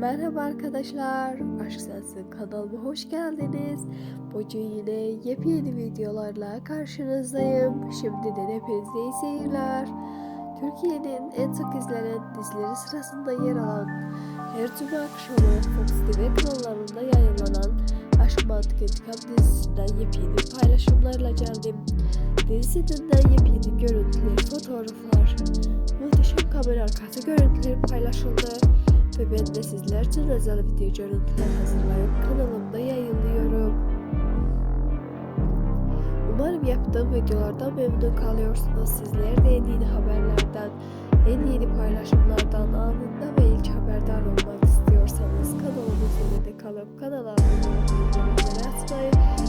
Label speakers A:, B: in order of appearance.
A: Merhaba arkadaşlar, Aşk Sensin kanalıma hoş geldiniz. Bugün yine yepyeni videolarla karşınızdayım. Şimdiden hepinize iyi seyirler. Türkiye'nin en çok izlenen dizileri sırasında yer alan her cuma akşamı Fox TV kanallarında yayınlanan Aşk Mantık İntikam dizisinden yepyeni paylaşımlarla geldim. Dizisinden yepyeni görüntüler, fotoğraflar, muhteşem kamera arkası görüntüleri paylaşıldı ve ben de sizler için özel video görüntüler hazırlayıp kanalımda yayınlıyorum. Umarım yaptığım videolardan memnun kalıyorsunuz. Sizler de en yeni haberlerden, en yeni paylaşımlardan anında ve ilk haberdar olmak istiyorsanız kanalımızın de kalıp kanala abone olmayı unutmayın.